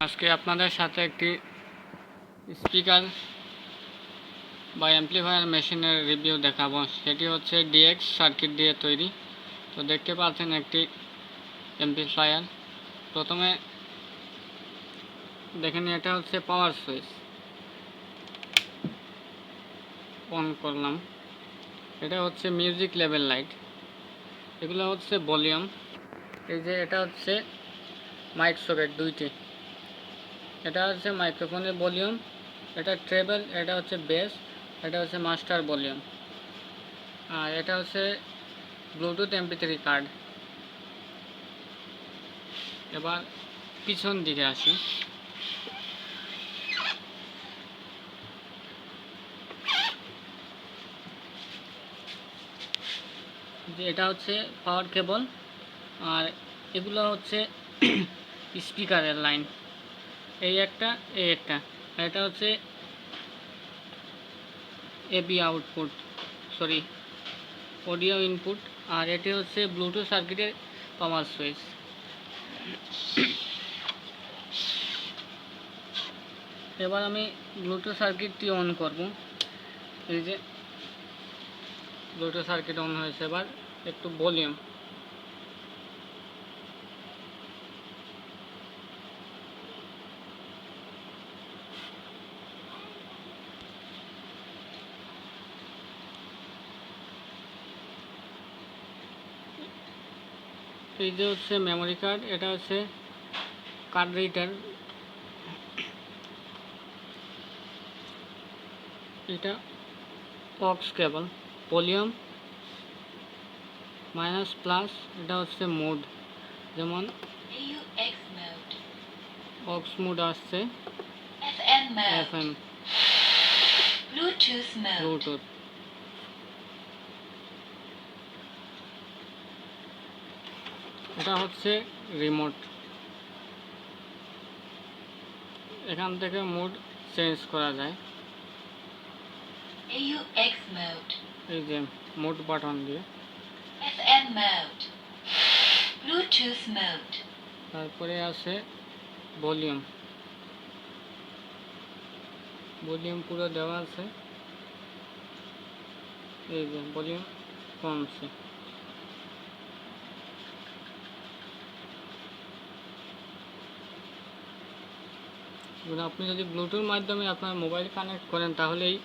আজকে আপনাদের সাথে একটি স্পিকার বা অ্যাম্পলিফায়ার মেশিনের রিভিউ দেখাবো। সেটি হচ্ছে ডিএক্স সার্কিট দিয়ে তৈরি। তো দেখতে পাচ্ছেন একটি অ্যাম্পলিফায়ার প্রথমে দেখেন এটা হচ্ছে পাওয়ার সুইচ অন করলাম। এটা হচ্ছে মিউজিক লেভেল লাইট এগুলো হচ্ছে ভলিউম এই যে এটা হচ্ছে মাইক সকেট দুইটি। এটা হচ্ছে মাইক্রোফোনের ভলিউম, এটা ট্রেবল, এটা হচ্ছে বেস, এটা হচ্ছে মাস্টার ভলিউম। আর এটা হচ্ছে ব্লুটুথ এমপি থ্রি কার্ড। এবার পিছন দিকে আসি। যে এটা হচ্ছে পাওয়ার কেবল, আর এগুলো হচ্ছে স্পিকারের লাইন। এই একটা এই একটা। এটা হচ্ছে AV output sorry audio input আর এটি হচ্ছে ব্লুটুথ সার্কিটের পাওয়ার সুইচ এবার আমি ব্লুটুথ সার্কিটটি অন করব। এই যে ব্লুটুথ সার্কিট অন হয়েছে, এবার একটু ভলিউম এই যে হচ্ছে মেমোরি কার্ড এটা হচ্ছে কার্ড রিটার এটা aux cable volume minus plus এটা হচ্ছে মোড যেমন অক্স মোড আসছে। FM এফ এম ব্লুটুথ এটা হচ্ছে রিমোট এখান থেকে মুড চেঞ্জ করা যায়। AUX mode, এই যে মুড বাটন দিয়ে। FM mode, Bluetooth mode, তারপরে আছে ভলিউম ভলিউম পুরো দেওয়া আছে। এই যে ভলিউম কমছে। এবার আপনি যদি ব্লুটুথ মাধ্যমে আপনার মোবাইল কানেক্ট করেন, তাহলেই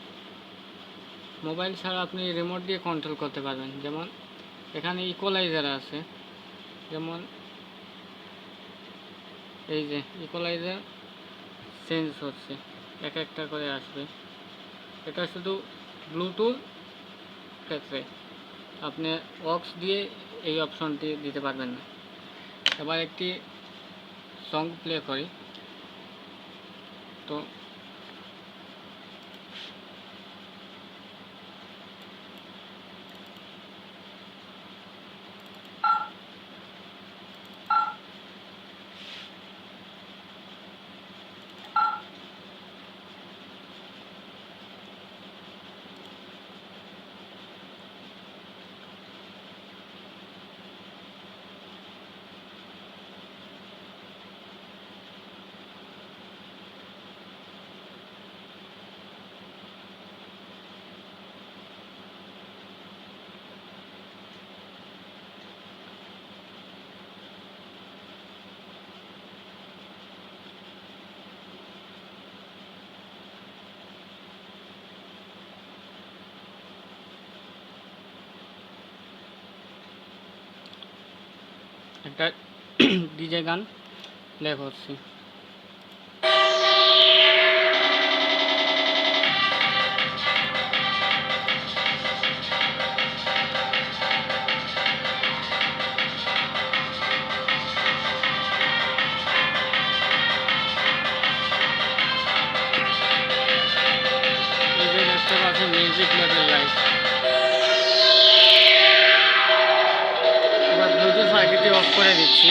মোবাইল ছাড়া আপনি রিমোট দিয়ে কন্ট্রোল করতে পারবেন। যেমন এখানে ইকোলাইজার আছে। যেমন এই যে ইকোলাইজার চেঞ্জ হচ্ছে। এক একটা করে আসবে। এটা শুধু ব্লুটুথ ক্ষেত্রে। আপনি অক্স দিয়ে এই অপশনটি দিতে পারবেন না। এবার একটি সং প্লে করি। তো একটা ডিজে গান প্লে করছি মিউজিক লেভেল লাইট করে দিচ্ছি।